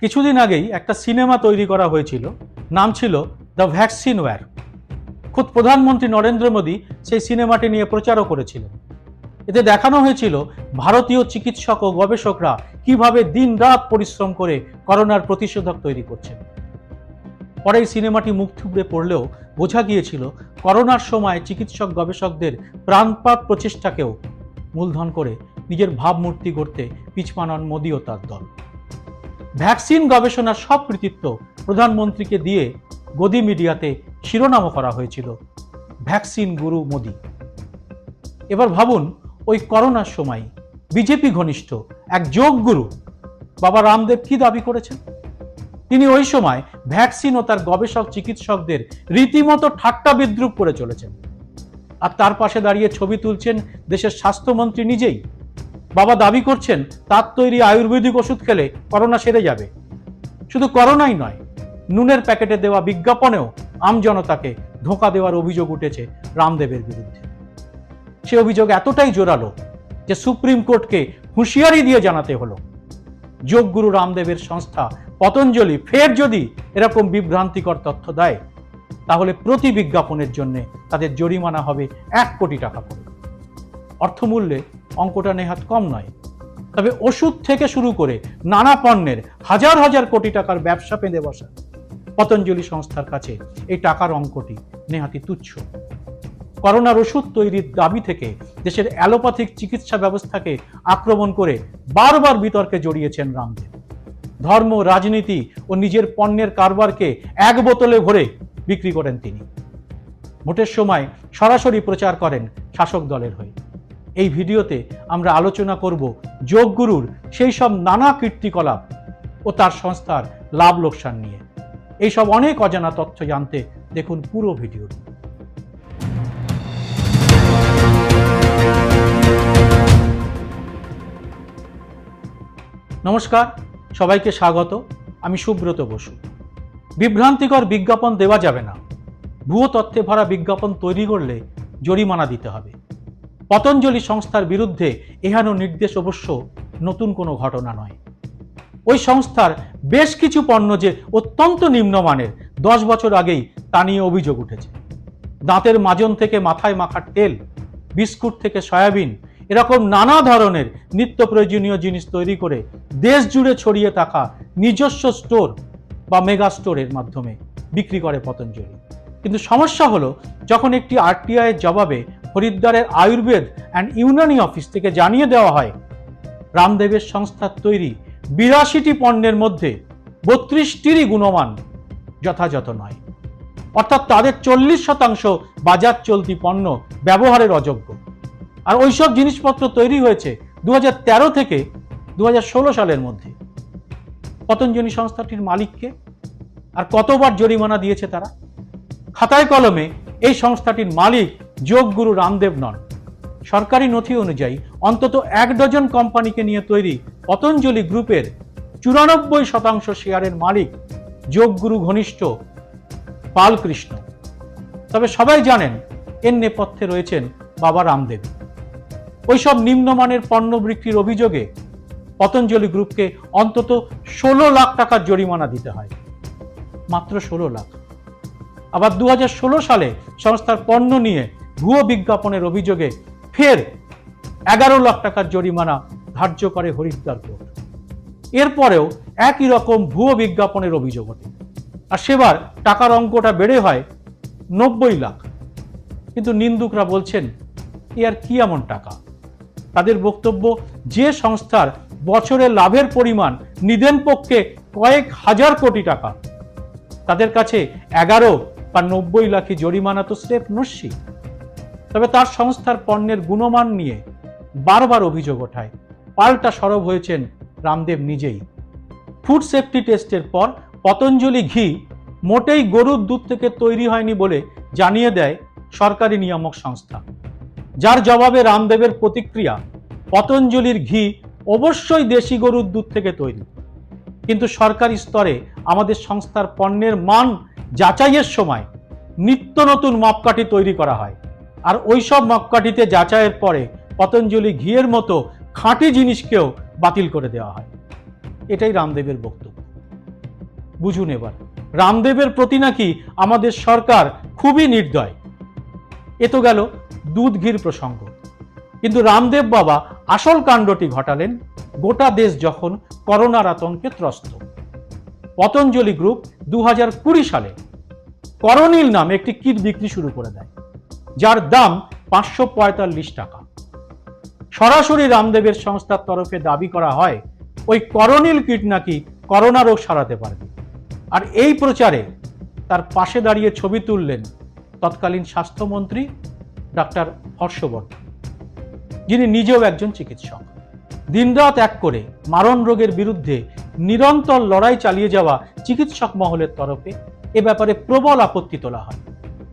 কিছুদিন আগেই একটা সিনেমা তৈরি করা হয়েছিল। নাম ছিল দ্য ভ্যাকসিন ওয়্যার খোদ প্রধানমন্ত্রী নরেন্দ্র মোদী সেই সিনেমাটি নিয়ে প্রচারও করেছিলেন। এতে দেখানো হয়েছিল ভারতীয় চিকিৎসক ও গবেষকরা কীভাবে দিনরাত পরিশ্রম করে করোনার প্রতিষেধক তৈরি করছেন। পরে সিনেমাটি মুখ থুবড়ে পড়লেও বোঝা গিয়েছিল করোনার সময় চিকিৎসক গবেষকদের প্রাণপাত প্রচেষ্টাকেও মূলধন করে নিজের ভাবমূর্তি গড়তে পিছমানন মোদী ও তার দল। ভ্যাকসিন গবেষণার সব কৃতিত্ব প্রধানমন্ত্রীকে দিয়ে গদি মিডিয়াতে শিরোনামও করা হয়েছিল। ভ্যাকসিন গুরু মোদী। এবার ভাবুন, ওই করোনার সময় বিজেপি ঘনিষ্ঠ এক যোগ গুরু বাবা রামদেব কি দাবি করেছেন? তিনি ওই সময় ভ্যাকসিন ও তার গবেষক চিকিৎসকদের রীতিমতো ঠাট্টা বিদ্রুপ করে চলেছেন। আর তার পাশে দাঁড়িয়ে ছবি তুলছেন দেশের স্বাস্থ্যমন্ত্রী নিজেই। বাবা দাবি করছেন তার তৈরি আয়ুর্বেদিক ওষুধ খেলে করোনা সেরে যাবে। শুধু করোনাই নয়, নুনের প্যাকেটে দেওয়া বিজ্ঞাপনেও আমজনতাকে ধোঁকা দেওয়ার অভিযোগ উঠেছে রামদেবের বিরুদ্ধে। সে অভিযোগ এতটাই জোরালো যে সুপ্রিম কোর্টকে হুঁশিয়ারি দিয়ে জানাতে হলো। যোগগুরু রামদেবের সংস্থা পতঞ্জলি ফের যদি এরকম বিভ্রান্তিকর তথ্য দেয়, তাহলে প্রতি বিজ্ঞাপনের জন্য তাদের জরিমানা হবে এক কোটি টাকা করে। অর্থমূল্যে অঙ্কটা নেহাত কম নয়। তবে ওষুধ থেকে শুরু করে নানা পণ্যের হাজার হাজার কোটি টাকার ব্যবসা পেঁধে বসা। পতঞ্জলি সংস্থার কাছে এই টাকার অঙ্কটি নেহাতি তুচ্ছ। করোনার ওষুধ তৈরির দাবি থেকে দেশের অ্যালোপ্যাথিক চিকিৎসা ব্যবস্থাকে আক্রমণ করে বারবার বিতর্কে জড়িয়েছেন রামদেব। ধর্ম, রাজনীতি ও নিজের পণ্যের কারবারকে এক বোতলে ভরে বিক্রি করেন তিনি। ভোটের সময় সরাসরি প্রচার করেন শাসক দলের হয়ে। এই ভিডিওতে আমরা আলোচনা করব যোগগুরুর সেই সব নানা কীর্তিকলাপ ও তার সংস্থার লাভ লোকসান নিয়ে। এইসব অনেক অজানা তথ্য জানতে দেখুন পুরো ভিডিওটি। নমস্কার, সবাইকে স্বাগত। আমি সুব্রত বসু। বিভ্রান্তিকর বিজ্ঞাপন দেওয়া যাবে না। ভুয়ো তথ্যে ভরা বিজ্ঞাপন তৈরি করলে জরিমানা দিতে হবে। পতঞ্জলি সংস্থার বিরুদ্ধে এহানো নির্দেশ অবশ্য নতুন কোনো ঘটনা নয়। ওই সংস্থার বেশ কিছু পণ্য যে অত্যন্ত নিম্নমানের, দশ বছর আগেই তা নিয়ে অভিযোগ উঠেছে। দাঁতের মাজন থেকে মাথায় মাখার তেল, বিস্কুট থেকে সয়াবিন, এরকম নানা ধরনের নিত্য প্রয়োজনীয় জিনিস তৈরি করে দেশ জুড়ে ছড়িয়ে থাকা নিজস্ব স্টোর বা মেগা স্টোরের মাধ্যমে বিক্রি করে পতঞ্জলি। কিন্তু সমস্যা হলো, যখন একটি আরটিআই এর জবাবে হরিদ্বারের আয়ুর্বেদ অ্যান্ড ইউনানি অফিস থেকে জানিয়ে দেওয়া হয়, রামদেবের সংস্থার তৈরি বিরাশিটি পণ্যের মধ্যে বত্রিশটিরই গুণমান যথাযথ নয়। অর্থাৎ তাদের চল্লিশ শতাংশ বাজার চলতি পণ্য ব্যবহারের অযোগ্য। আর ওইসব জিনিসপত্র তৈরি হয়েছে দু হাজার তেরো থেকে দু হাজার ষোলো সালের মধ্যে। পতঞ্জলি সংস্থাটির মালিককে আর কতবার জরিমানা দিয়েছে তারা? খাতায় কলমে এই সংস্থাটির মালিক যোগগুরু রামদেব নন। সরকারি নথি অনুযায়ী অন্তত এক ডজন কোম্পানিকে নিয়ে তৈরি পতঞ্জলি গ্রুপের চুরানব্বই শতাংশ শেয়ারের মালিক যোগগুরু ঘনিষ্ঠ পালকৃষ্ণ। তবে সবাই জানেন, এর নেপথ্যে রয়েছেন বাবা রামদেব। ওইসব নিম্নমানের পণ্য বিক্রির অভিযোগে পতঞ্জলি গ্রুপকে অন্তত ষোলো লাখ টাকার জরিমানা দিতে হয়। মাত্র ষোলো লাখ। আবার দু হাজার ষোলো সালে সংস্থার পণ্য নিয়ে ভুয়ো বিজ্ঞাপনের অভিযোগে ফের এগারো লাখ টাকার জরিমানা ধার্য করে হরিদ্বার কোর্ট। এরপরেও একই রকম ভুয়ো বিজ্ঞাপনের অভিযোগ ওঠে। আর সেবার টাকার অঙ্কটা বেড়ে হয় নব্বই লাখ। কিন্তু নিন্দুকরা বলছেন, এ আর কি এমন টাকা? তাদের বক্তব্য, যে সংস্থার বছরে লাভের পরিমাণ নিদেন পক্ষে কয়েক হাজার কোটি টাকা। তাদের কাছে এগারো বা নব্বই লাখি জরিমানা তো স্রেফ নস্যি। তবে তার সংস্থার পণ্যের গুণমান নিয়ে বারবার অভিযোগ ওঠায়। পাল্টা সরব হয়েছেন রামদেব নিজেই। ফুড সেফটি টেস্টের পর পতঞ্জলি ঘি মোটেই গরুর দুধ থেকে তৈরি হয়নি বলে জানিয়ে দেয় সরকারি নিয়ামক সংস্থা। যার জবাবে রামদেবের প্রতিক্রিয়া, পতঞ্জলির ঘি অবশ্যই দেশি গরুর দুধ থেকে তৈরি। কিন্তু সরকারি স্তরে আমাদের সংস্থার পণ্যের মান যাচাইয়ের সময় নিত্য নতুন মাপকাঠি তৈরি করা হয়। আর ওইসব মাপকাঠিতে যাচাইয়ের পরে পতঞ্জলি ঘিয়ের মতো খাঁটি জিনিসকেও বাতিল করে দেওয়া হয়। এটাই রামদেবের বক্তব্য। বুঝুন এবার, রামদেবের প্রতি নাকি আমাদের সরকার খুবই নির্দয়। এ তো গেল দুধ ঘির প্রসঙ্গ। কিন্তু রামদেব বাবা আসল কাণ্ডটি ঘটালেন গোটা দেশ যখন করোনার আতঙ্কে ত্রস্ত। পতঞ্জলি গ্রুপ দু হাজার কুড়ি সালে করনীল নামে একটি কিট বিক্রি শুরু করে দেয়। যার দাম পাঁচশো পঁয়তাল্লিশ টাকা। সরাসরি রামদেবের সংস্থার তরফে দাবি করা হয়, ওই করনীল কিট নাকি করোনা রোগ সারাতে পারবে। আর এই প্রচারে তার পাশে দাঁড়িয়ে ছবি তুললেন তৎকালীন স্বাস্থ্যমন্ত্রী ডাক্তার হর্ষবর্ধন, যিনি নিজেও একজন চিকিৎসক। দিনরাত এক করে মারণ রোগের বিরুদ্ধে নিরন্তর লড়াই চালিয়ে যাওয়া চিকিৎসক মহলের তরফে এ ব্যাপারে প্রবল আপত্তি তোলা হয়।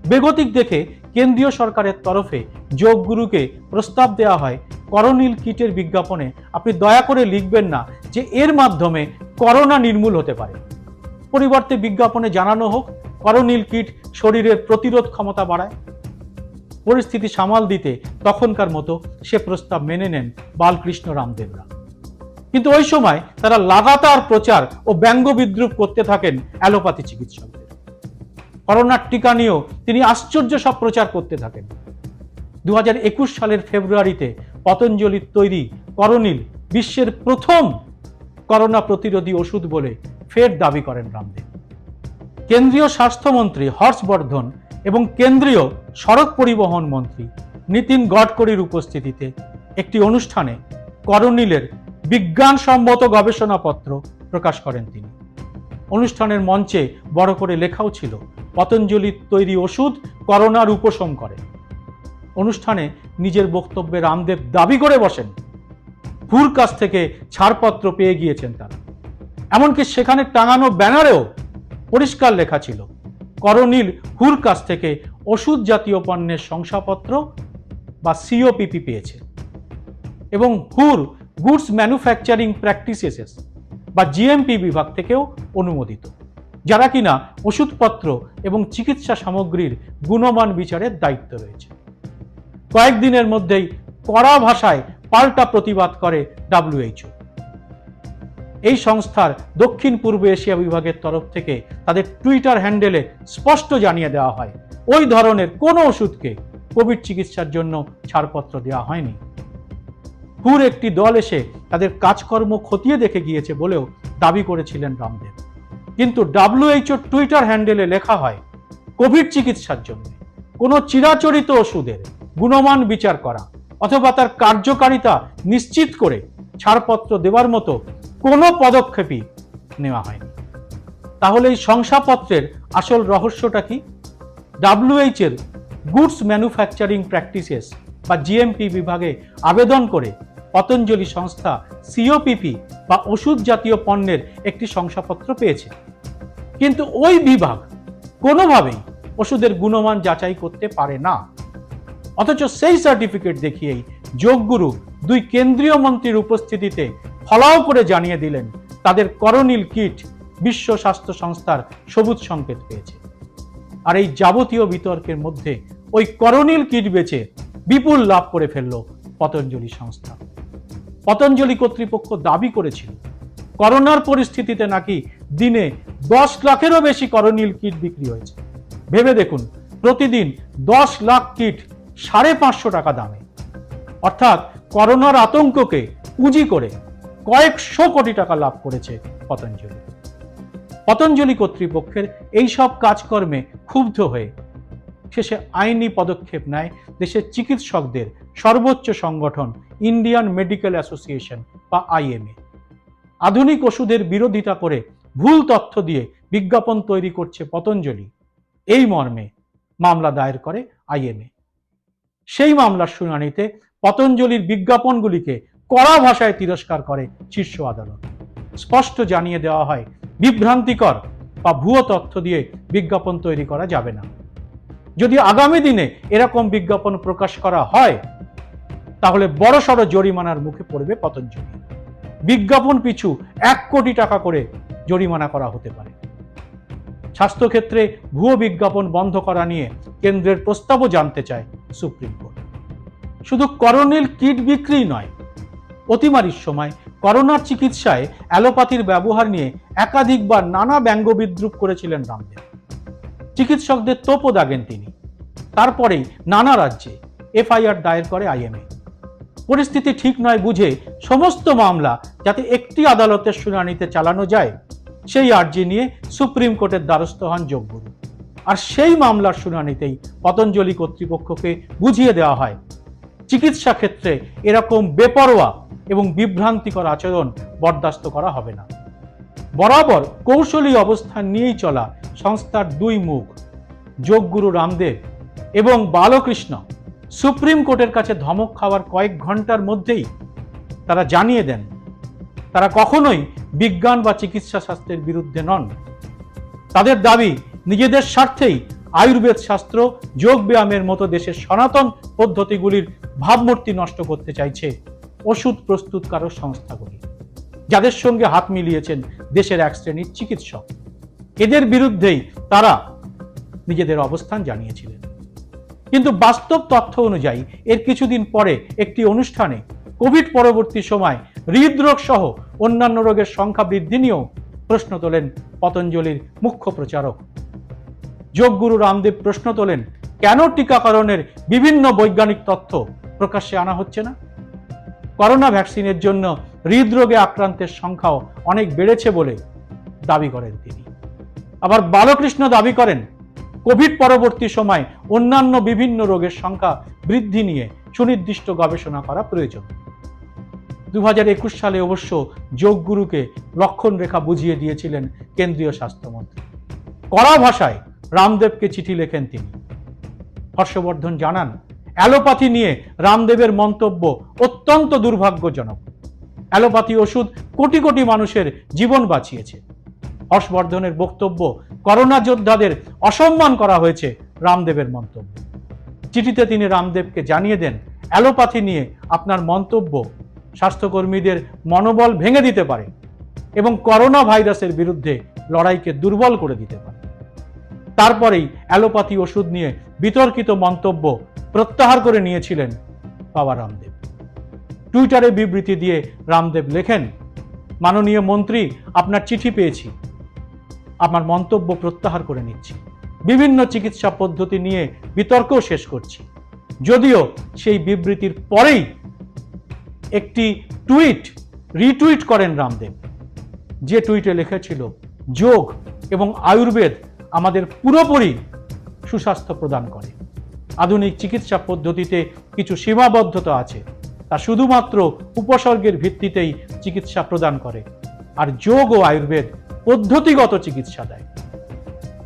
বেগতিক দেখে কেন্দ্রীয় সরকারের তরফে যোগগুরুকে প্রস্তাব দেওয়া হয়। করনীল কিটের বিজ্ঞাপনে আপনি দয়া করে লিখবেন না যে এর মাধ্যমে করোনা নির্মূল হতে পারে। পরিবর্তে বিজ্ঞাপনে জানানো হোক করনীল কিট শরীরের প্রতিরোধ ক্ষমতা বাড়ায়। পরিস্থিতি সামাল দিতে তখনকার মতো সে প্রস্তাব মেনে নেন বালকৃষ্ণ রামদেবরা। কিন্তু ওই সময় তারা লাগাতার প্রচার ও ব্যঙ্গ বিদ্রুপ করতে থাকেন অ্যালোপ্যাথি চিকিৎসকদের করোনার টিকা নিয়েও তিনি আশ্চর্য সব প্রচার করতে থাকেন। দু হাজার একুশ সালের ফেব্রুয়ারিতে পতঞ্জলির তৈরি করনীল বিশ্বের প্রথম করোনা প্রতিরোধী ওষুধ বলে ফের দাবি করেন রামদেব। কেন্দ্রীয় স্বাস্থ্যমন্ত্রী হর্ষবর্ধন এবং কেন্দ্রীয় সড়ক পরিবহন মন্ত্রী নীতিন গডকরির উপস্থিতিতে একটি অনুষ্ঠানে করনীলের বিজ্ঞানসম্মত গবেষণাপত্র প্রকাশ করেন তিনি। অনুষ্ঠানের মঞ্চে বড় করে লেখাও ছিল। পতঞ্জলির তৈরি ওষুধ করোনার উপশম করে। অনুষ্ঠানে নিজের বক্তব্যে রামদেব দাবি করে বসেন। হুর কাছ থেকে ছাড়পত্র পেয়ে গিয়েছেন তারা। এমনকি সেখানে টাঙানো ব্যানারেও পরিষ্কার লেখা ছিল করনীল হুর কাছ থেকে ওষুধ জাতীয় পণ্যের শংসাপত্র বা সিওপিপি পেয়েছে। এবং হুর গুডস ম্যানুফ্যাকচারিং প্র্যাকটিসেস বা জিএমপি বিভাগ থেকেও অনুমোদিত। যারা কিনা ওষুধপত্র এবং চিকিৎসা সামগ্রীর গুণমান বিচারের দায়িত্ব রয়েছে। কয়েকদিনের মধ্যেই কড়া ভাষায় পাল্টা প্রতিবাদ করে ডাব্লিউএইচও এই সংস্থার দক্ষিণ পূর্ব এশিয়া বিভাগের তরফ থেকে তাদের টুইটার হ্যান্ডেলে স্পষ্ট জানিয়ে দেওয়া হয়, ওই ধরনের কোনো ওষুধকে কোভিড চিকিৎসার জন্য ছাড়পত্র দেওয়া হয়নি। হুর একটি দল এসে তাদের কাজকর্ম খতিয়ে দেখে গিয়েছে বলেও দাবি করেছিলেন রামদেব। কিন্তু ডাব্লিউএইচও টুইটার হ্যান্ডেলে লেখা হয়, কোভিড চিকিৎসার জন্য। কোনো চিরাচরিত ওষুধের গুণমান বিচার করা অথবা তার কার্যকারিতা নিশ্চিত করে ছাড়পত্র দেওয়ার মতো কোনো পদক্ষেপই নেওয়া হয়নি। তাহলে এই শংসাপত্রের আসল রহস্যটা কি? ডাব্লিউএইচ এর গুডস ম্যানুফ্যাকচারিং প্র্যাকটিসেস বা জিএমপি বিভাগে আবেদন করে পতঞ্জলি সংস্থা সিওপিপি বা ওষুধ জাতীয় পণ্যের একটি শংসাপত্র পেয়েছে। কিন্তু ওই বিভাগ কোনোভাবেই ওষুধের গুণমান যাচাই করতে পারে না। অথচ সেই সার্টিফিকেট দেখিয়েই যোগগুরু দুই কেন্দ্রীয় মন্ত্রীর উপস্থিতিতে ফলাও করে জানিয়ে দিলেন, তাদের করনীল কিট বিশ্ব স্বাস্থ্য সংস্থার সবুজ সংকেত পেয়েছে। আর এই যাবতীয় বিতর্কের মধ্যে ওই করনীল কিট বেচে বিপুল লাভ করে ফেলল পতঞ্জলি সংস্থা। পতঞ্জলি কর্তৃপক্ষ দাবি করেছিল। করোনার পরিস্থিতিতে নাকি দিনে দশ লাখেরও বেশি করনীল কিট বিক্রি হয়েছে। ভেবে দেখুন, প্রতিদিন দশ লাখ কিট সাড়ে পাঁচশো টাকা দামে। অর্থাৎ করোনার আতঙ্ককে পুঁজি করে কয়েকশো কোটি টাকা লাভ করেছে পতঞ্জলি। পতঞ্জলি কর্তৃপক্ষের এইসব কাজকর্মে ক্ষুব্ধ হয়ে শেষে আইনি পদক্ষেপ নেয় দেশের চিকিৎসকদের সর্বোচ্চ সংগঠন ইন্ডিয়ান মেডিকেল অ্যাসোসিয়েশন বা আইএমএ। আধুনিক ওষুধের বিরোধিতা করে ভুল তথ্য দিয়ে বিজ্ঞাপন তৈরি করছে পতঞ্জলি। এই মর্মে মামলা দায়ের করে আইএমএ। সেই মামলার শুনানিতে পতঞ্জলির বিজ্ঞাপনগুলিকে কড়া ভাষায় তিরস্কার করে শীর্ষ আদালত। স্পষ্ট জানিয়ে দেওয়া হয়, বিভ্রান্তিকর বা ভুয়ো তথ্য দিয়ে বিজ্ঞাপন তৈরি করা যাবে না। যদি আগামী দিনে এরকম বিজ্ঞাপন প্রকাশ করা হয়, তাহলে বড়সড় জরিমানার মুখে পড়বে পতঞ্জলি। বিজ্ঞাপন পিছু এক কোটি টাকা করে জরিমানা করা হতে পারে। স্বাস্থ্যক্ষেত্রে ভুয়ো বিজ্ঞাপন বন্ধ করা নিয়ে কেন্দ্রের প্রস্তাবও জানতে চায় সুপ্রিম কোর্ট। শুধু করোনিল কিট বিক্রি নয়, অতিমারির সময় করোনার চিকিৎসায় অ্যালোপ্যাথির ব্যবহার নিয়ে একাধিকবার নানা ব্যঙ্গ বিদ্রুপ করেছিলেন রামদেব। চিকিৎসকদের তোপও দাগেন তিনি। তারপরেই নানা রাজ্যে এফআইআর দায়ের করে আইএমএ। পরিস্থিতি ঠিক নয় বুঝে সমস্ত মামলা যাতে একটি আদালতের শুনানিতে চালানো যায়, সেই আর্জি নিয়ে সুপ্রিম কোর্টের দ্বারস্থ হন যোগগুরু। আর সেই মামলার শুনানিতেই পতঞ্জলি কর্তৃপক্ষকে বুঝিয়ে দেওয়া হয়, চিকিৎসা ক্ষেত্রে এরকম বেপরোয়া এবং বিভ্রান্তিকর আচরণ বরদাস্ত করা হবে না। বরাবর কৌশলী অবস্থান নিয়েই চলা সংস্থার দুই মুখ, যোগগুরু রামদেব এবং বালকৃষ্ণ। সুপ্রিম কোর্টের কাছে ধমক খাওয়ার কয়েক ঘণ্টার মধ্যেই তারা জানিয়ে দেন, তারা কখনোই বিজ্ঞান বা চিকিৎসা শাস্ত্রের বিরুদ্ধে নন। তাদের দাবি, নিজেদের স্বার্থেই আয়ুর্বেদ শাস্ত্র যোগ ব্যায়ামের মতো দেশের সনাতন পদ্ধতিগুলির ভাবমূর্তি নষ্ট করতে চাইছে। ওষুধ প্রস্তুতকারক সংস্থাগুলি। যাদের সঙ্গে হাত মিলিয়েছেন দেশের এক শ্রেণির চিকিৎসক। এদের বিরুদ্ধেই তারা নিজেদের অবস্থান জানিয়েছিলেন। কিন্তু বাস্তব তথ্য অনুযায়ী এর কিছুদিন পরে একটি অনুষ্ঠানে কোভিড পরবর্তী সময় হৃদরোগ সহ অন্যান্য রোগের সংখ্যা বৃদ্ধি নিয়েও প্রশ্ন তোলেন পতঞ্জলির মুখ্য প্রচারক। যোগগুরু রামদেব প্রশ্ন তোলেন, কেন টিকাকরণের বিভিন্ন বৈজ্ঞানিক তথ্য প্রকাশ্যে আনা হচ্ছে না? করোনা ভ্যাকসিনের জন্য হৃদরোগে আক্রান্তের সংখ্যাও অনেক বেড়েছে বলে দাবি করেন তিনি। আবার বালকৃষ্ণ দাবি করেন, কোভিড পরবর্তী সময় অন্যান্য বিভিন্ন রোগের সংখ্যা বৃদ্ধি নিয়ে সুনির্দিষ্ট গবেষণা করা প্রয়োজন। দু একুশ সালে অবশ্য যোগগুরুকে লক্ষণ রেখা বুঝিয়ে দিয়েছিলেন কেন্দ্রীয় স্বাস্থ্যমন্ত্রী। কড়া ভাষায় রামদেবকে চিঠি লেখেন তিনি। হর্ষবর্ধন জানান, অ্যালোপ্যাথি নিয়ে রামদেবের মন্তব্য অত্যন্ত দুর্ভাগ্যজনক। অ্যালোপ্যাথি ওষুধ কোটি কোটি মানুষের জীবন বাঁচিয়েছে। হর্ষবর্ধনের বক্তব্য, করোনা যোদ্ধাদের অসম্মান করা হয়েছে রামদেবের মন্তব্য। চিঠিতে তিনি রামদেবকে জানিয়ে দেন, অ্যালোপ্যাথি নিয়ে আপনার মন্তব্য স্বাস্থ্যকর্মীদের মনোবল ভেঙে দিতে পারে এবং করোনা ভাইরাসের বিরুদ্ধে লড়াইকে দুর্বল করে দিতে পারে। তারপরেই অ্যালোপ্যাথি ওষুধ নিয়ে বিতর্কিত মন্তব্য প্রত্যাহার করে নিয়েছিলেন বাবা রামদেব। টুইটারে বিবৃতি দিয়ে রামদেব লেখেন, মাননীয় মন্ত্রী, আপনার চিঠি পেয়েছি। আমার মন্তব্য প্রত্যাহার করে নিচ্ছি। বিভিন্ন চিকিৎসা পদ্ধতি নিয়ে বিতর্কও শেষ করছি। যদিও সেই বিবৃতির পরেই একটি টুইট, রিটুইট করেন রামদেব। যে টুইটে লিখেছিল যোগ এবং আয়ুর্বেদ আমাদের পুরোপুরি সুস্বাস্থ্য প্রদান করে। আধুনিক চিকিৎসা পদ্ধতিতে কিছু সীমাবদ্ধতা আছে। শুধুমাত্র উপসর্গের ভিত্তিতেই চিকিৎসা প্রদান করে আর যোগ ও আয়ুর্বেদ পদ্ধতিগত চিকিৎসা দেয়।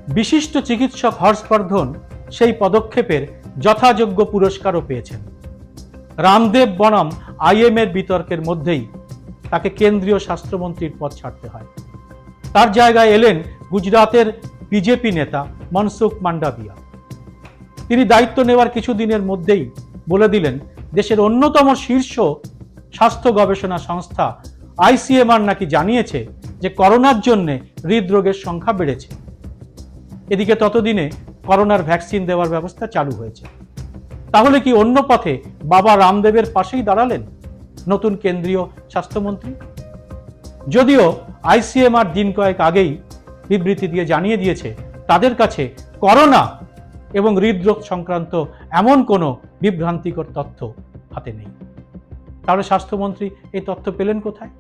বিশিষ্ট চিকিৎসক হর্ষবর্ধন সেই পদক্ষেপের যথাযোগ্য পুরস্কারও পেয়েছেন। রামদেব বনাম আইএম এর বিতর্কের মধ্যেই তাকে কেন্দ্রীয় স্বাস্থ্যমন্ত্রীর পদ ছাড়তে হয়। তার জায়গায় এলেন গুজরাতের বিজেপি নেতা মনসুখ মান্ডাবিয়া তিনি দায়িত্ব নেওয়ার কিছুদিনের মধ্যেই বলে দিলেন দেশের অন্যতম শীর্ষ স্বাস্থ্য গবেষণা সংস্থা আইসিএমআর নাকি জানিয়েছে যে করোনার জন্য হৃদরোগের সংখ্যা বেড়েছে। এদিকে ততদিনে করোনার ভ্যাকসিন দেওয়ার ব্যবস্থা চালু হয়েছে। তাহলে কি অন্য পথে বাবা রামদেবের পাশেই দাঁড়ালেন নতুন কেন্দ্রীয় স্বাস্থ্যমন্ত্রী? যদিও আইসিএমআর দিন কয়েক আগেই বিবৃতি দিয়ে জানিয়ে দিয়েছে, তাদের কাছে করোনা এবং হৃদরোগ সংক্রান্ত এমন কোনো বিভ্রান্তিকর তথ্য হাতে নেই। তাহলে স্বাস্থ্যমন্ত্রী এই তথ্য পেলেন কোথায়?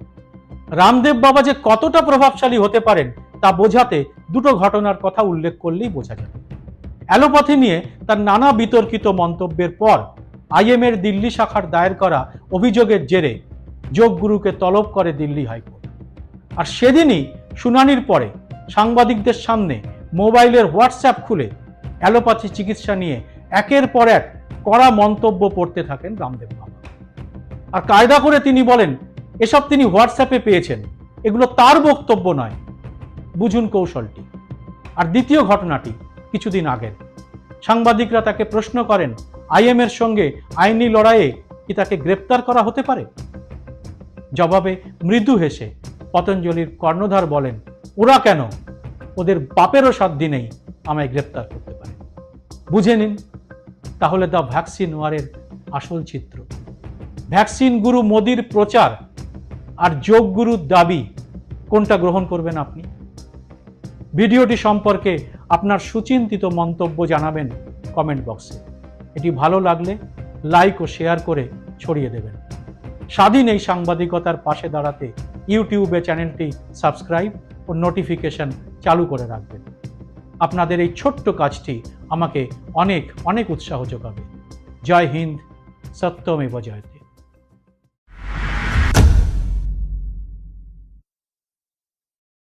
রামদেব বাবা যে কতটা প্রভাবশালী হতে পারেন তা বোঝাতে দুটো ঘটনার কথা উল্লেখ করলেই বোঝা যাবে। অ্যালোপ্যাথি নিয়ে তার নানা বিতর্কিত মন্তব্যের পর আইএম এর দিল্লি শাখার দায়ের করা অভিযোগের জেরে যোগগুরুকে তলব করে দিল্লি হাইকোর্ট। আর সেদিনই শুনানির পরে সাংবাদিকদের সামনে মোবাইলের হোয়াটসঅ্যাপ খুলে অ্যালোপ্যাথি চিকিৎসা নিয়ে একের পর এক কড়া মন্তব্য পড়তে থাকেন রামদেব বাবা। আর কায়দা করে তিনি বলেন, এসব তিনি হোয়াটসঅ্যাপে পেয়েছেন। এগুলো তার বক্তব্য নয়। বুঝুন কৌশলটি। আর দ্বিতীয় ঘটনাটি কিছুদিন আগের। সাংবাদিকরা তাকে প্রশ্ন করেন, আইএম এর সঙ্গে আইনি লড়াইয়ে কি তাকে গ্রেপ্তার করা হতে পারে? জবাবে মৃদু হেসে পতঞ্জলির কর্ণধার বলেন, ওরা কেন? ওদের বাপেরও সাধ্য নেই আমায় গ্রেপ্তার করতে পারে। বুঝে নিন, তাহলে দ্য ভ্যাকসিন ওয়ারের আসল চিত্র। ভ্যাকসিন গুরু মোদির প্রচার আর যোগ গুরুর দাবি, কোনটা গ্রহণ করবেন আপনি? ভিডিওটি সম্পর্কে আপনার সুচিন্তিত মন্তব্য জানাবেন কমেন্ট বক্সে। এটি ভালো লাগলে লাইক ও শেয়ার করে ছড়িয়ে দেবেন। স্বাধীন এই সাংবাদিকতার পাশে দাঁড়াতে ইউটিউবে চ্যানেলটি সাবস্ক্রাইব ও নোটিফিকেশন চালু করে রাখবেন। আপনাদের এই ছোট্ট কাজটি আমাকে অনেক অনেক উৎসাহ যোগাবে। জয় হিন্দ সত্যমেব জয়তে